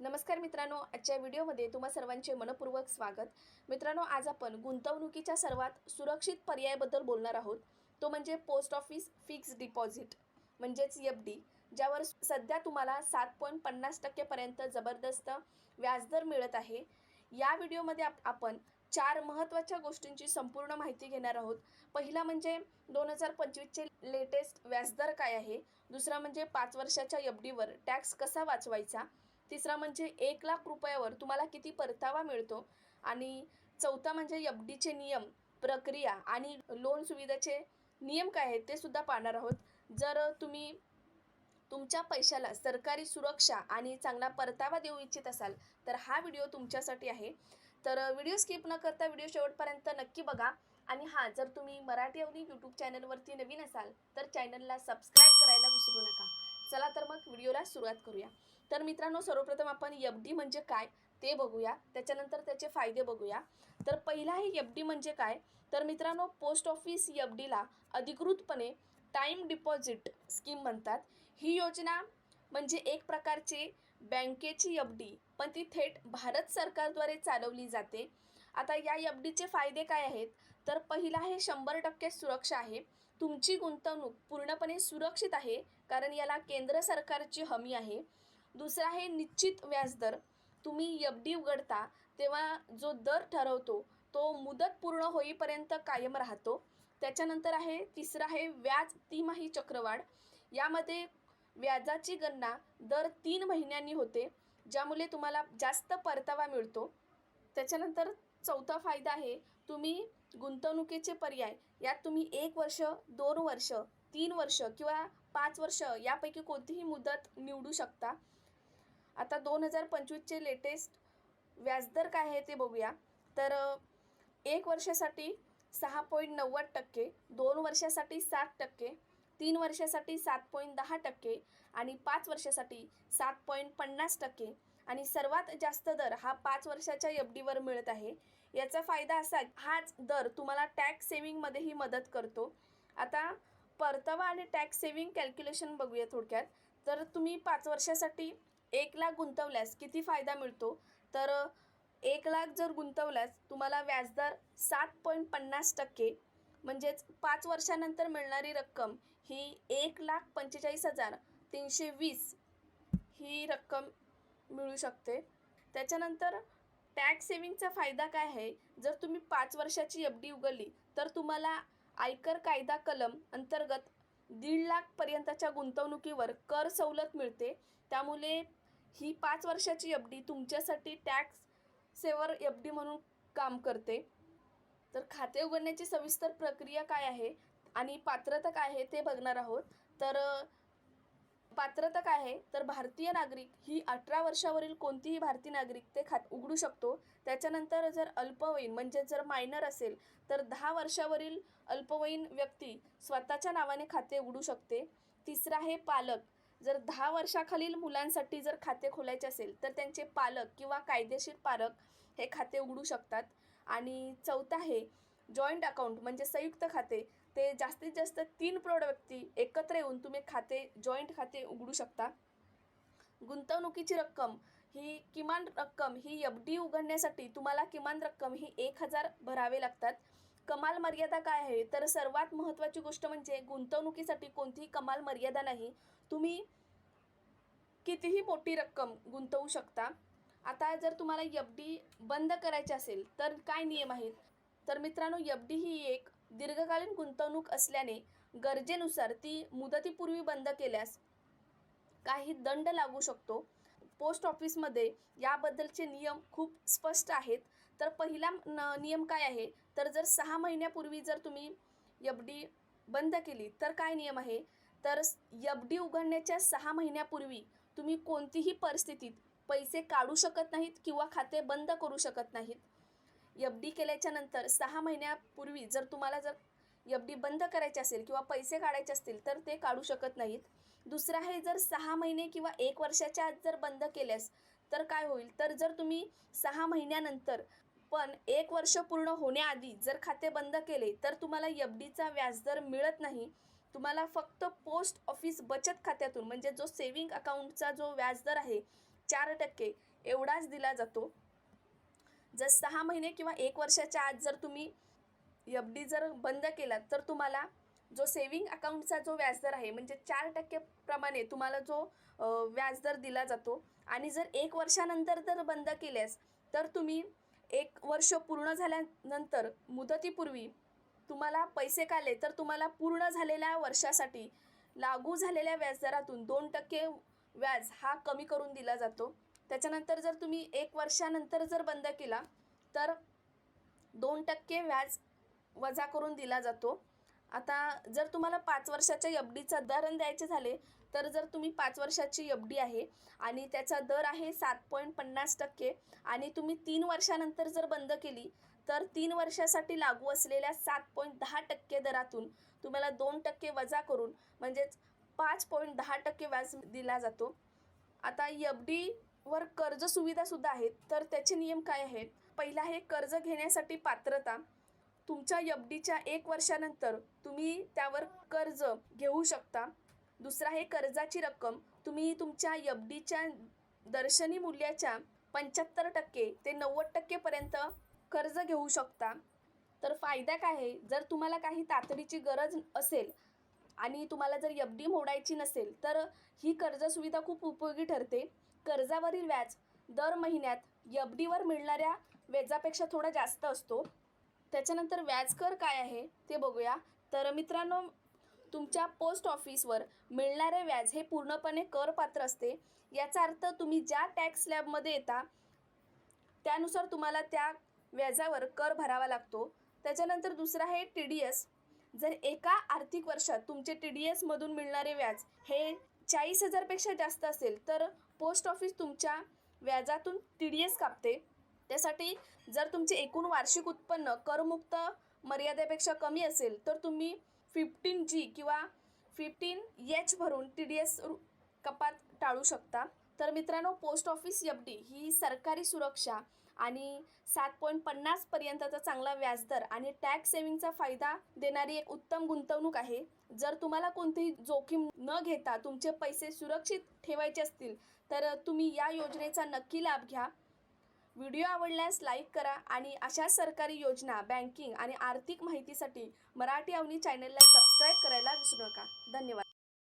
नमस्कार मित्रांनो आजच्या व्हिडिओमध्ये तुम्हा सर्वांचे मनपूर्वक स्वागत. मित्रांनो आज आपण गुंतवणुकीच्या सर्वात सुरक्षित पर्यायाबद्दल बोलणार आहोत. तो म्हणजे पोस्ट ऑफिस फिक्स डिपॉझिट म्हणजेच एफ डी ज्यावर सध्या तुम्हाला सात पॉईंट पन्नास टक्केपर्यंत जबरदस्त व्याजदर मिळत आहे. या व्हिडिओमध्ये आप आपण चार महत्त्वाच्या गोष्टींची संपूर्ण माहिती घेणार आहोत. पहिला म्हणजे दोन हजार पंचवीसचे लेटेस्ट व्याजदर काय आहे? दुसरा म्हणजे पाच वर्षाच्या एफ डीवर टॅक्स कसा वाचवायचा? तिसरा म्हणजे एक लाख रुपयावर तुम्हाला किती परतावा मिळतो? आणि चौथा म्हणजे एफ डीचे नियम प्रक्रिया आणि लोन सुविधेचे नियम काय आहेत ते सुद्धा पाहणार आहोत. जर तुम्ही तुमच्या पैशाला सरकारी सुरक्षा आणि चांगला परतावा देऊ इच्छित असाल तर हा व्हिडिओ तुमच्यासाठी आहे. तर व्हिडिओ स्किप न करता व्हिडिओ शेवटपर्यंत नक्की बघा. आणि हां जर तुम्ही मराठी अवनी यूट्यूब चॅनलवरती नवीन असाल तर चॅनलला सबस्क्राईब करायला विसरू नका. चला तर मग व्हिडिओला सुरुवात करूया. तर मित्रांनो सर्वप्रथम आपण एफ डी म्हणजे काय ते बघूया. त्याच्यानंतर त्याचे फायदे बघूया. तर पहिला आहे एफ डी म्हणजे काय? तर मित्रांनो पोस्ट ऑफिस एफ डीला अधिकृतपणे टाईम डिपॉझिट स्कीम म्हणतात. ही योजना म्हणजे एक प्रकारची बँकेची एफ डी पण ती थेट भारत सरकारद्वारे चालवली जाते. आता या एफ डीचे फायदे काय आहेत? तर पहिला आहे शंभर टक्के सुरक्षा आहे. तुमची गुंतवणूक पूर्णपणे सुरक्षित आहे कारण याला केंद्र सरकारची हमी आहे. दुसरा आहे निश्चित व्याजदर. तुम्ही एफ डी उघडता तेव्हा जो दर ठरवतो तो मुदत पूर्ण होईपर्यंत कायम राहतो. त्याच्यानंतर आहे तिसरं आहे व्याज तिमाही चक्रवाढ. यामध्ये व्याजाची गणना दर तीन महिन्यांनी होते ज्यामुळे तुम्हाला जास्त परतावा मिळतो. त्याच्यानंतर चौथा फायदा आहे तुम्ही गुंतवणुकीचे पर्याय यात तुम्ही एक वर्ष दोन वर्ष तीन वर्ष किंवा पाच वर्ष यापैकी कोणतीही मुदत निवडू शकता. आता दोन हजार पंचवीसचे लेटेस्ट व्याजदर काय आहे ते बघूया. तर एक वर्षासाठी सहा पॉईंट नव्वद टक्के दोन वर्षासाठी सात टक्के तीन वर्षासाठी सात पॉईंट दहा टक्के आणि पाच वर्षासाठी सात पॉईंट पन्नास टक्के आणि सर्वात जास्त दर हा पाच वर्षाच्या एफ डीवर मिळत आहे. याचा फायदा असा हाच दर तुम्हाला टॅक्स सेविंगमध्येही मदत करतो. आता परतावा आणि टॅक्स सेविंग कॅल्क्युलेशन बघूया थोडक्यात. तर तुम्ही पाच वर्षासाठी एक लाख गुंतवल्यास किती फायदा मिळतो? तर एक लाख जर गुंतवल्यास तुम्हाला व्याजदर सात पॉईंट पन्नास टक्के म्हणजेच पाच वर्षानंतर मिळणारी रक्कम ही एक लाख पंचेचाळीस हजार तीनशे वीस ही रक्कम मिळू शकते. त्याच्यानंतर टॅक्स सेविंगचा फायदा काय आहे? जर तुम्ही पाच वर्षाची एफ डी उघडली तर तुम्हाला आयकर कायदा कलम अंतर्गत दीड लाखपर्यंतच्या गुंतवणुकीवर कर सवलत मिळते. त्यामुळे ही पाच वर्षाची एफ डी तुमच्यासाठी टॅक्स सेवर एफ डी म्हणून काम करते. तर खाते उघडण्याची सविस्तर प्रक्रिया काय आहे आणि पात्रता काय आहे ते बघणार आहोत. तर पात्रता काय आहे? तर भारतीय नागरिक ही अठरा वर्षावरील कोणतीही भारतीय नागरिक ते खात उघडू शकतो. त्याच्यानंतर जर अल्पवयीन म्हणजे जर मायनर असेल तर दहा वर्षावरील अल्पवयीन व्यक्ती स्वतःच्या नावाने खाते उघडू शकते. तिसरं आहे पालक. जर दहा वर्षाखालील मुलांसाठी जर खाते खोलायचे असेल तर त्यांचे पालक किंवा कायदेशीर पालक हे खाते उघडू शकतात. आणि चौथं आहे जॉईंट अकाउंट म्हणजे संयुक्त खाते. ते जास्तीत जास्त तीन प्रौढ व्यक्ती एकत्र येऊन तुम्ही खाते जॉईंट खाते उघडू शकता. गुंतवणुकीची रक्कम ही किमान रक्कम ही एफ डी उघडण्यासाठी तुम्हाला किमान रक्कम ही एक हजार भरावे लागतात. कमाल मर्यादा काय आहे? तर सर्वात महत्त्वाची गोष्ट म्हणजे गुंतवणुकीसाठी कोणतीही कमाल मर्यादा नाही. तुम्ही कितीही मोठी रक्कम गुंतवू शकता. आता जर तुम्हाला एफ डी बंद करायची असेल तर काय नियम आहेत? तर मित्रांनो एफ डी ही एक दीर्घकालीन गुंतवणूक असल्याने गरजेनुसार ती मुदतीपूर्वी बंद केल्यास काही दंड लागू शकतो. पोस्ट ऑफिसमध्ये याबद्दलचे नियम खूप स्पष्ट आहेत. तर पहिला न नियम काय आहे? तर जर सहा महिन्यापूर्वी जर तुम्ही एफ डी बंद केली तर काय नियम आहे? तर एफ डी उघडण्याच्या सहा महिन्यापूर्वी तुम्ही कोणतीही परिस्थितीत पैसे काढू शकत नाहीत किंवा खाते बंद करू शकत नाहीत. एफ डी केल्याच्यानंतर सहा महिन्यापूर्वी जर तुम्हाला जर एफ डी बंद करायची असेल किंवा पैसे काढायचे असतील तर ते काढू शकत नाहीत. दुसरं आहे जर सहा महिने किंवा एक वर्षाच्या आत जर बंद केल्यास तर काय होईल? तर जर तुम्ही सहा महिन्यानंतर पण एक वर्ष पूर्ण होण्याआधी जर खाते बंद केले तर तुम्हाला एफ डीचा व्याजदर मिळत नाही. तुम्हाला फक्त पोस्ट ऑफिस बचत खात्यातून म्हणजे जो सेविंग अकाउंटचा जो व्याजदर आहे चार टक्के एवढाच दिला जातो. जर सहा महिने किंवा एक वर्षाच्या आत जर तुम्ही एफ डी जर बंद केलात तर तुम्हाला जो सेविंग अकाउंटचा जो व्याजदर आहे म्हणजे चार टक्केप्रमाणे तुम्हाला जो व्याजदर दिला जातो आणि जर एक वर्षानंतर जर बंद केल्यास तर तुम्ही एक वर्ष पूर्ण झाल्यानंतर मुदतीपूर्वी तुम्हाला पैसे काढले तर तुम्हाला पूर्ण झालेल्या वर्षासाठी लागू झालेल्या व्याजदरातून दोन टक्के व्याज हा कमी करून दिला जातो. त्याच्यानंतर जर तुम्ही एक वर्षानंतर जर बंद केला तर दोन टक्के व्याज वजा करून दिला जातो. आता जर तुम्हाला पाच वर्षाच्या एफ डीचं उदाहरण द्यायचे झाले तर जर तुम्ही पाच वर्षाची एफ डी आहे आणि त्याचा दर आहे सात पॉईंट पन्नास टक्के आणि तुम्ही तीन वर्षानंतर जर बंद केली तर तीन वर्षासाठी लागू असलेल्या सात पॉईंट दहा टक्के दरातून तुम्हाला दोन टक्के वजा करून म्हणजेच पाच पॉईंट दहा टक्के व्याज दिला जातो. आता एफ डीवर कर्ज सुविधासुद्धा आहेत तर त्याचे नियम काय आहेत? पहिला आहे कर्ज घेण्यासाठी पात्रता. तुमच्या एफ डीच्या एक वर्षानंतर तुम्ही त्यावर कर्ज घेऊ शकता. दुसरा आहे कर्जाची रक्कम. तुम्ही तुमच्या एफ डीच्या दर्शनी मूल्याच्या पंच्याहत्तर टक्के ते नव्वद टक्केपर्यंत कर्ज घेऊ शकता. तर फायदा काय आहे? जर तुम्हाला काही तातडीची गरज असेल आणि तुम्हाला जर एफ डी मोडायची नसेल तर ही कर्ज सुविधा खूप उपयोगी ठरते. कर्जावरील व्याज दर महिन्यात एफ डीवर मिळणाऱ्या व्याजापेक्षा थोडा जास्त असतो. त्याच्यानंतर व्याजकर काय आहे ते बघूया. तर मित्रांनो तुमच्या पोस्ट ऑफिसवर मिळणारे व्याज हे पूर्णपणे करपात्र असते. याचा अर्थ तुम्ही ज्या टॅक्स स्लॅबमध्ये येता त्यानुसार तुम्हाला त्या व्याजावर कर भरावा लागतो. त्याच्यानंतर दुसरं आहे टी डी एस जर एका आर्थिक वर्षात तुमचे टी डी एसमधून मिळणारे व्याज हे चाळीस हजारपेक्षा जास्त असेल तर पोस्ट ऑफिस तुमच्या व्याजातून टी डी एस कापते. त्यासाठी जर तुमचे एकूण वार्षिक उत्पन्न करमुक्त मर्यादेपेक्षा कमी असेल तर तुम्ही फिफ्टीन जी किंवा फिफ्टीन एच भरून टी डी एस कपात टाळू शकता. तर मित्रांनो पोस्ट ऑफिस एफ डी ही सरकारी सुरक्षा आणि सात पॉईंट पन्नासपर्यंतचा चांगला व्याजदर आणि टॅक्स सेविंगचा फायदा देणारी एक उत्तम गुंतवणूक आहे. जर तुम्हाला कोणतीही जोखीम न घेता तुमचे पैसे सुरक्षित ठेवायचे असतील तर तुम्ही या योजनेचा नक्की लाभ घ्या. व्हिडिओ आवडल्यास लाईक करा आणि अशा सरकारी योजना बँकिंग आणि आर्थिक माहितीसाठी मराठी अवनी चॅनलला सबस्क्राईब करायला विसरू नका. धन्यवाद.